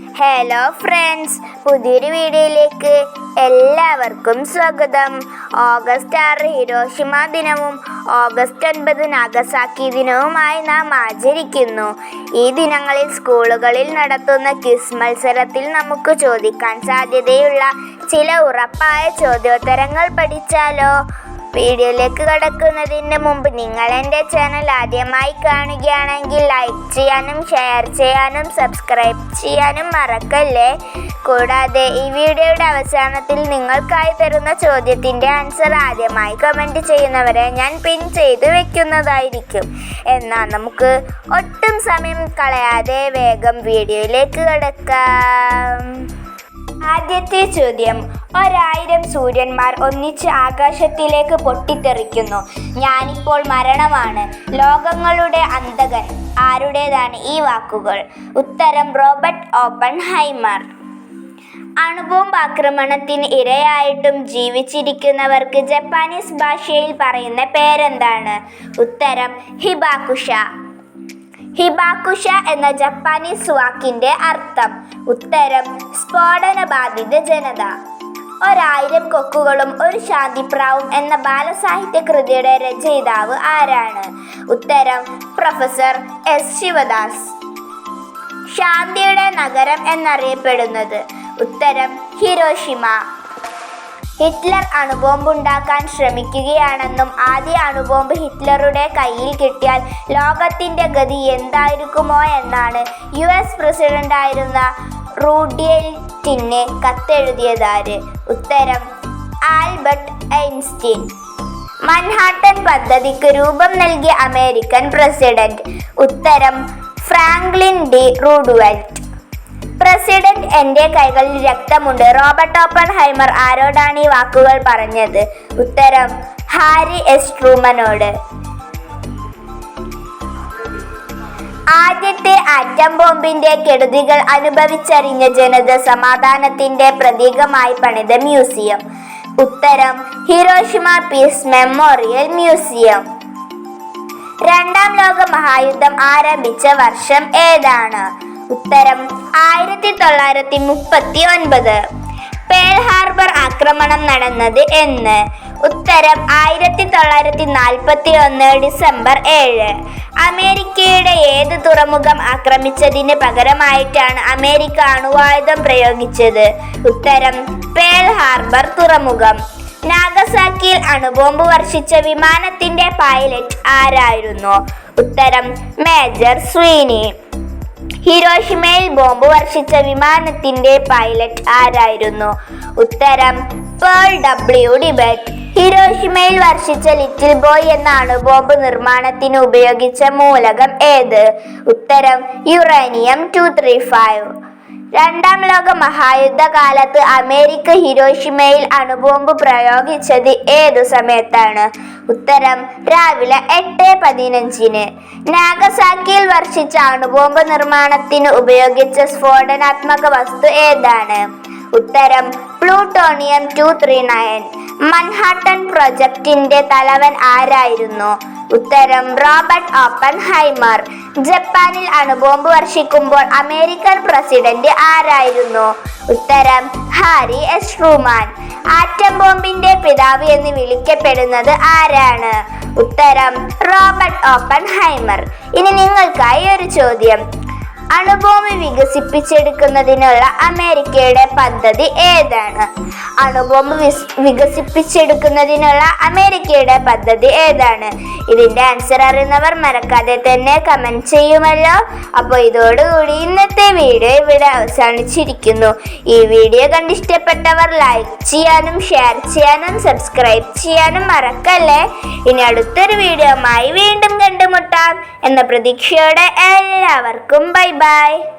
Hello friends പുതിയൊരു വീഡിയോയിലേക്ക് എല്ലാവർക്കും സ്വാഗതം. ഓഗസ്റ്റ് ആറ് ഹിരോഷിമ ദിനവും ഓഗസ്റ്റ് ഒൻപത് നാഗസാക്കി ദിനവുമായി നാം ആചരിക്കുന്നു. ഈ ദിനങ്ങളിൽ സ്കൂളുകളിൽ നടത്തുന്ന ക്വിസ് മത്സരത്തിൽ നമുക്ക് ചോദിക്കാൻ സാധ്യതയുള്ള ചില ഉറപ്പായ ചോദ്യോത്തരങ്ങൾ പഠിച്ചാലോ? വീഡിയോയിലേക്ക് കടക്കുന്നതിന് മുമ്പ് നിങ്ങൾ എന്റെ ചാനൽ ആദ്യമായി കാണുകയാണെങ്കിൽ ലൈക്ക് ചെയ്യാനും ഷെയർ ചെയ്യാനും സബ്സ്ക്രൈബ് ചെയ്യാനും മറക്കല്ലേ? കൂടാതെ ഈ വീഡിയോയുടെ അവസാനത്തിൽ നിങ്ങൾക്കായി തരുന്ന ചോദ്യത്തിന്റെ ആൻസർ ആദ്യമായി കമന്റ് ചെയ്യുന്നവരെ ഞാൻ പിൻ ചെയ്ത് വെക്കുന്നതായിരിക്കും. എന്നാൽ നമുക്ക് ഒട്ടും സമയം കളയാതെ വേഗം വീഡിയോയിലേക്ക് കടക്കാം. ആദ്യത്തെ ചോദ്യം. ഒരായിരം സൂര്യന്മാർ ഒന്നിച്ച് ആകാശത്തിലേക്ക് പൊട്ടിത്തെറിക്കുന്നു. ഞാനിപ്പോൾ മരണമാണ്. ലോകങ്ങളുടെ അന്തകൻ ആരുടേതാണ് ഈ വാക്കുകൾ? ഉത്തരം റോബർട്ട് ഓപ്പൺ ഹൈമർ അണുബോംബ് ആക്രമണത്തിന് ഇരയായിട്ടും ജീവിച്ചിരിക്കുന്നവർക്ക് ജപ്പാനീസ് ഭാഷയിൽ പറയുന്ന പേരെന്താണ്? ഉത്തരം ഹിബാക്കുഷ ഹിബാക്കുഷ എന്ന ജപ്പാനീസ് വാക്കിന്റെ അർത്ഥം ഉത്തരം സ്ഫോടനബാധിത ജനത. ഒരായിരം കൊക്കുകളും ഒരു ശാന്തിപ്രാവും എന്ന ബാലസാഹിത്യ കൃതിയുടെ രചയിതാവ് ആരാണ്? ഉത്തരം പ്രൊഫസർ എസ് ശിവദാസ്. ശാന്തിയുടെ നഗരം എന്നറിയപ്പെടുന്നത് ഉത്തരം ഹിരോഷിമ. ഹിറ്റ്ലർ അണുബോംബുണ്ടാക്കാൻ ശ്രമിക്കുകയാണെന്നും ആദ്യ അണുബോംബ് ഹിറ്റ്ലറുടെ കയ്യിൽ കിട്ടിയാൽ ലോകത്തിന്റെ ഗതി എന്തായിരിക്കുമോ എന്നാണ് യു എസ് പ്രസിഡന്റായിരുന്ന റൂഡിയൽറ്റിന് കത്തെഴുതിയതാര്? ഉത്തരം ആൽബർട്ട് ഐൻസ്റ്റീൻ. മൻഹാട്ടൻ പദ്ധതിക്ക് രൂപം നൽകിയ അമേരിക്കൻ പ്രസിഡന്റ്. ഉത്തരം ഫ്രാങ്ക്ലിൻ ഡി റൂഡ്വെൽറ്റ്. പ്രസിഡന്റ് എന്റെ കൈകളിൽ രക്തമുണ്ട്. റോബർട്ട് ഓപ്പൺ ഹൈമർ ആരോടാണ് ഈ വാക്കുകൾ പറഞ്ഞത്? ഉത്തരം ഹാരി എസ്. ട്രൂമനോട്. ആദ്യത്തെ ആറ്റം ബോംബിന്റെ കെടുതികൾ അനുഭവിച്ചറിഞ്ഞ ജനത സമാധാനത്തിന്റെ പ്രതീകമായി പണിത മ്യൂസിയം. ഉത്തരം ഹിരോഷിമ പീസ് മെമ്മോറിയൽ മ്യൂസിയം. രണ്ടാം ലോക മഹായുദ്ധം ആരംഭിച്ച വർഷം ഏതാണ്? ഉത്തരം ആയിരത്തി തൊള്ളായിരത്തി മുപ്പത്തി ഒൻപത് പേൾ ഹാർബർ ആക്രമണം നടന്നത് എന്ന്. ഉത്തരം ആയിരത്തി തൊള്ളായിരത്തി നാൽപ്പത്തി ഒന്ന് ഡിസംബർ ഏഴ്. അമേരിക്കയുടെ ഏത് തുറമുഖം ആക്രമിച്ചതിന് പകരമായിട്ടാണ് അമേരിക്ക അണുവായുധം പ്രയോഗിച്ചത്? ഉത്തരം പേൾ ഹാർബർ തുറമുഖം. നാഗസാക്കിയിൽ അണുബോംബ് വർഷിച്ച വിമാനത്തിന്റെ പൈലറ്റ് ആരായിരുന്നു? ഉത്തരം മേജർ സ്വീനി. ഹിരോഷിമയിൽ ബോംബ് വർഷിച്ച വിമാനത്തിന്റെ പൈലറ്റ് ആരായിരുന്നു? ഉത്തരം പേൾ ഡബ്ല്യു ഡിബറ്റ് ഹിരോഷിമയിൽ വർഷിച്ച ലിറ്റിൽ ബോയ് എന്ന ബോംബ് നിർമ്മാണത്തിന് ഉപയോഗിച്ച മൂലകം ഏത്? ഉത്തരം യുറേനിയം ടു ത്രീ ഫൈവ്. രണ്ടാം ലോക മഹായുദ്ധകാലത്ത് അമേരിക്ക ഹിരോഷിമയിൽ അണുബോംബ് പ്രയോഗിച്ചത് ഏതു സമയത്താണ്? ഉത്തരം രാവിലെ എട്ട് പതിനഞ്ചിന്. നാഗസാക്കിയിൽ വർഷിച്ച അണുബോംബ് നിർമ്മാണത്തിന് ഉപയോഗിച്ച സ്ഫോടനാത്മക വസ്തു ഏതാണ്? ഉത്തരം plutonium two three nine. Manhattan പ്രൊജക്ടിന്റെ തലവൻ ആരായിരുന്നു? ഉത്തരം റോബർട്ട് ഓപ്പൺ ഹൈമർ ജപ്പാനിൽ അണുബോംബ് വർഷിക്കുമ്പോൾ അമേരിക്കൻ പ്രസിഡന്റ് ആരായിരുന്നു? ഉത്തരം ഹാരി എസ്. ട്രൂമാൻ. ആറ്റം ബോംബിന്റെ പിതാവ് എന്ന് വിളിക്കപ്പെടുന്നത് ആരാണ്? ഉത്തരം റോബർട്ട് ഓപ്പൺ ഹൈമർ ഇനി നിങ്ങൾക്കായി ഒരു ചോദ്യം. അണുബോംബ് വികസിപ്പിച്ചെടുക്കുന്നതിനുള്ള അമേരിക്കയുടെ പദ്ധതി ഏതാണ്? അണുബോംബ് വികസിപ്പിച്ചെടുക്കുന്നതിനുള്ള അമേരിക്കയുടെ പദ്ധതി ഏതാണ്? ഇതിന്റെ ആൻസർ അറിയുന്നവർ മറക്കാതെ തന്നെ കമന്റ് ചെയ്യുമല്ലോ. അപ്പോൾ ഇതോടുകൂടി ഇന്നത്തെ വീഡിയോ ഇവിടെ അവസാനിച്ചിരിക്കുന്നു. ഈ വീഡിയോ കണ്ടിഷ്ടപ്പെട്ടവർ ലൈക്ക് ചെയ്യാനും ഷെയർ ചെയ്യാനും സബ്സ്ക്രൈബ് ചെയ്യാനും മറക്കല്ലേ? ഇനി അടുത്തൊരു വീഡിയോയുമായി വീണ്ടും കണ്ടുമുട്ടാം. എന്ന പ്രതീക്ഷയോടെ എല്ലാവർക്കും ബൈ ബൈ.